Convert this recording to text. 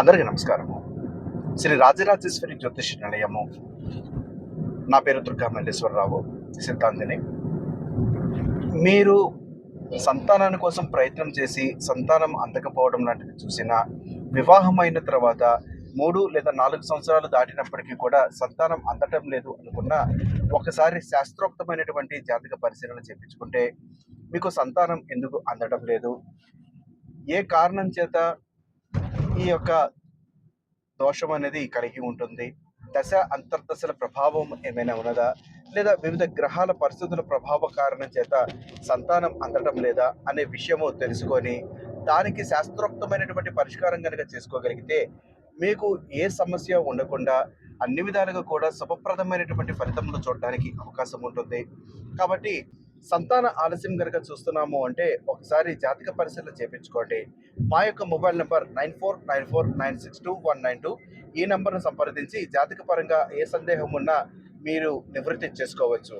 అందరికీ నమస్కారము శ్రీ రాజరాజేశ్వరి జ్యోతిష నిలయము. నా పేరు దుర్గా మల్లేశ్వరరావు సిద్ధాంతిని. మీరు సంతానాన్ని కోసం ప్రయత్నం చేసి సంతానం అందకపోవడం లాంటిది చూసిన వివాహమైన తర్వాత మూడు లేదా నాలుగు సంవత్సరాలు దాటినప్పటికీ కూడా సంతానం అందటం లేదు అనుకున్న ఒకసారి శాస్త్రోక్తమైనటువంటి జాతక పరిశీలన చేపించుకుంటే మీకు సంతానం ఎందుకు అందడం లేదు? ఏ కారణం చేత ఈ యొక్క దోషం అనేది కలిగి ఉంటుంది. దశ అంతర్దశల ప్రభావం ఏమైనా ఉన్నదా? లేదా వివిధ గ్రహాల పరిస్థితుల ప్రభావ కారణం చేత సంతానం అందడం లేదా అనే విషయము తెలుసుకొని దానికి శాస్త్రోక్తమైనటువంటి పరిష్కారం కనుక చేసుకోగలిగితే మీకు ఏ సమస్య ఉండకుండా అన్ని విధాలుగా కూడా శుభప్రదమైనటువంటి ఫలితములు చూడడానికి అవకాశం ఉంటుంది. కాబట్టి సంతాన ఆలస్యం కనుక చూస్తున్నాము అంటే ఒకసారి జాతక పరిశీలన చేపించుకోండి. మా యొక్క mobile number nine four nine four nine six two one nine two. ఈ నెంబర్ను సంప్రదించి జాతక పరంగా ఏ సందేహం ఉన్నా మీరు నివృత్తి చేసుకోవచ్చు.